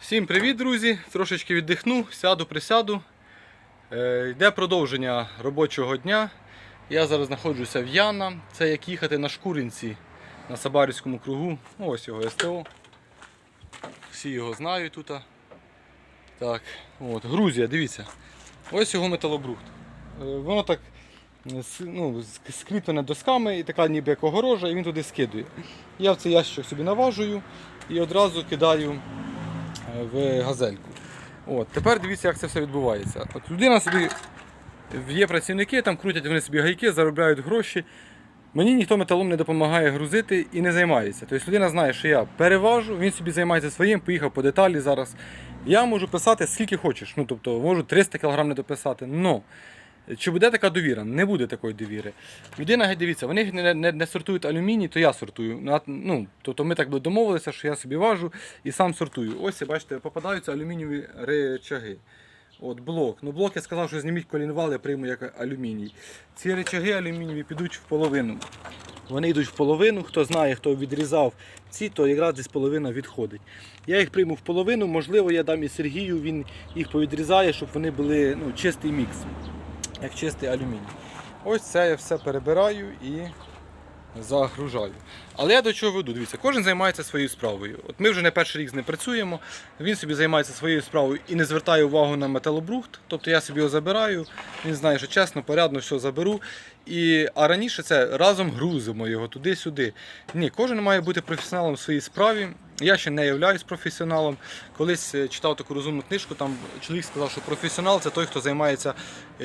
Всім привіт, друзі! Трошечки віддихну, сяду, присяду. Е, йде продовження робочого дня. Я зараз знаходжуся в Яна. Це як їхати на Шкуринці на Сабарівському кругу. Ну, Ось його СТО. Всі його знають тут. Так, от, Грузія, дивіться. Ось його металобрухт. Е, воно так е, ну, скріплене досками і така ніби як огорожа, і він туди скидує. Я в цей ящик собі наважую і одразу кидаю в газельку. От, тепер дивіться, як це все відбувається. От людина собі є працівники, там крутять вони собі гайки, заробляють гроші. Мені ніхто металом не допомагає грузити і не займається. Тобто людина знає, що я переважу, він собі займається своїм, поїхав по деталі зараз. Я можу писати скільки хочеш. Ну, тобто можу 300 кг не дописати. Но чи буде така довіра? Не буде такої довіри. Людина, геть дивіться, вони не, не, не сортують алюміній, то я сортую. Ну, тобто ми так би домовилися, що я собі важу і сам сортую. Ось, бачите, попадаються алюмінієві речаги. От блок. Ну блок я сказав, що зніміть колінвал, я прийму як алюміній. Ці речаги алюмінієві підуть в половину. Вони йдуть в половину, хто знає, хто відрізав ці, то якраз десь половина відходить. Я їх прийму в половину, можливо, я дам і Сергію, він їх повідрізає, щоб вони були ну, чистий мікс, як чистий алюміній. Ось це я все перебираю і загружаю. Але я до чого веду? Дивіться, кожен займається своєю справою. От ми вже не перший рік з ним працюємо. Він собі займається своєю справою і не звертає увагу на металобрухт. Тобто я собі його забираю, він знає, що чесно, порядно, все заберу. І, а раніше це разом грузимо його туди-сюди. Ні, кожен має бути професіоналом в своїй справі. Я ще не являюсь професіоналом. Колись е, читав таку розумну книжку, там чоловік сказав, що професіонал це той, хто займається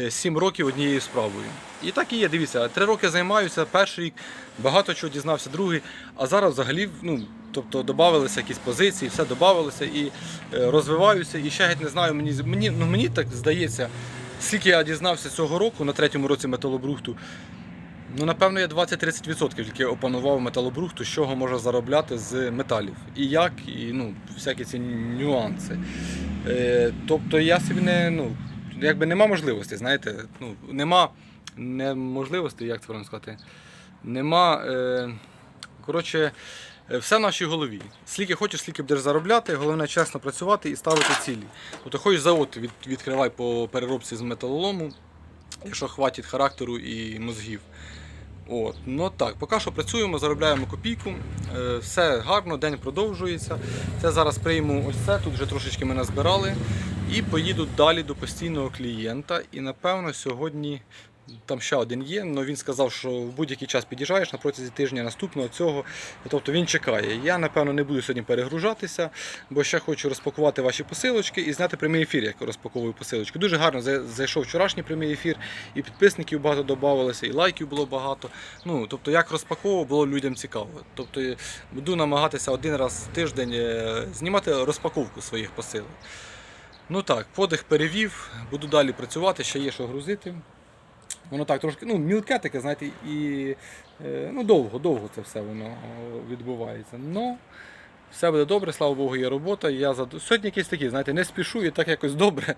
7 років однією справою. І так і є, дивіться, 3 роки займаюся, перший рік багато чого дізнався, другий, а зараз взагалі ну, тобто додавалися якісь позиції, все додавалося і е, розвиваюся. І ще геть не знаю, мені, мені, ну, мені так здається, скільки я дізнався цього року на третьому році металобрухту. Ну, напевно, я 20-30% тільки опанував металобрухту, з чого можна заробляти з металів. І як, і ну, всякі ці нюанси. Е, тобто я собі не, ну, якби нема можливості, знаєте, ну, нема неможливості, як це правильно сказати, нема. Е, коротше, е, все в нашій голові. Скільки хочеш, скільки будеш заробляти, головне чесно працювати і ставити цілі. Тобто хочеш завод від, відкривай по переробці з металолому, якщо хватить характеру і мозгів. От, ну так, поки що працюємо, заробляємо копійку, е, все гарно, день продовжується. Це зараз прийму ось це, тут вже трошечки ми назбирали. І поїду далі до постійного клієнта. І напевно сьогодні там ще один є, але він сказав, що в будь-який час під'їжджаєш на протязі тижня наступного цього. Тобто він чекає. Я напевно не буду сьогодні перегружатися, бо ще хочу розпакувати ваші посилочки і зняти прямий ефір, як розпаковую посилочки. Дуже гарно зайшов вчорашній прямий ефір, і підписників багато додавалося, і лайків було багато. Ну, тобто, як розпаковував, було людям цікаво. Тобто буду намагатися один раз в тиждень е, знімати розпаковку своїх посилок. Ну так, подих перевів, буду далі працювати, ще є що грузити. Воно так трошки, ну, мілке таке, знаєте, і е, ну, довго, довго це все воно відбувається. Ну, все буде добре, слава Богу, є робота. Я зад... Сьогодні якийсь такий, знаєте, не спішу і так якось добре.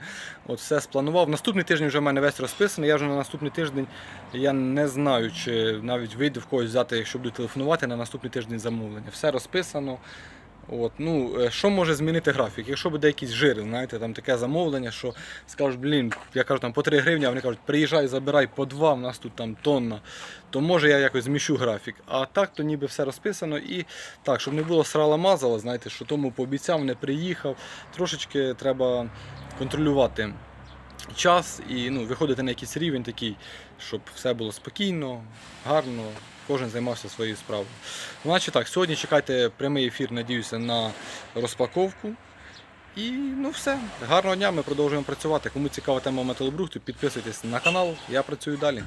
От все спланував. Наступний тиждень вже в мене весь розписаний. Я вже на наступний тиждень я не знаю, чи навіть вийде в когось взяти, якщо буду телефонувати на наступний тиждень замовлення. Все розписано. От, ну, е, що може змінити графік? Якщо буде якісь жири, знаєте, там таке замовлення, що скажуть, блін, я кажу там по 3 гривні, а вони кажуть, приїжджай, забирай по 2, в нас тут там тонна, то може я якось зміщу графік. А так, то ніби все розписано і так, щоб не було срала мазала, знаєте, що тому пообіцяв, не приїхав. Трошечки треба контролювати час і ну, виходити на якийсь рівень такий, щоб все було спокійно, гарно, кожен займався своєю справою. Значить так, сьогодні чекайте прямий ефір, надіюся, на розпаковку. І ну все. Гарного дня, ми продовжуємо працювати. Кому цікава тема металобрухту, підписуйтесь на канал, я працюю далі.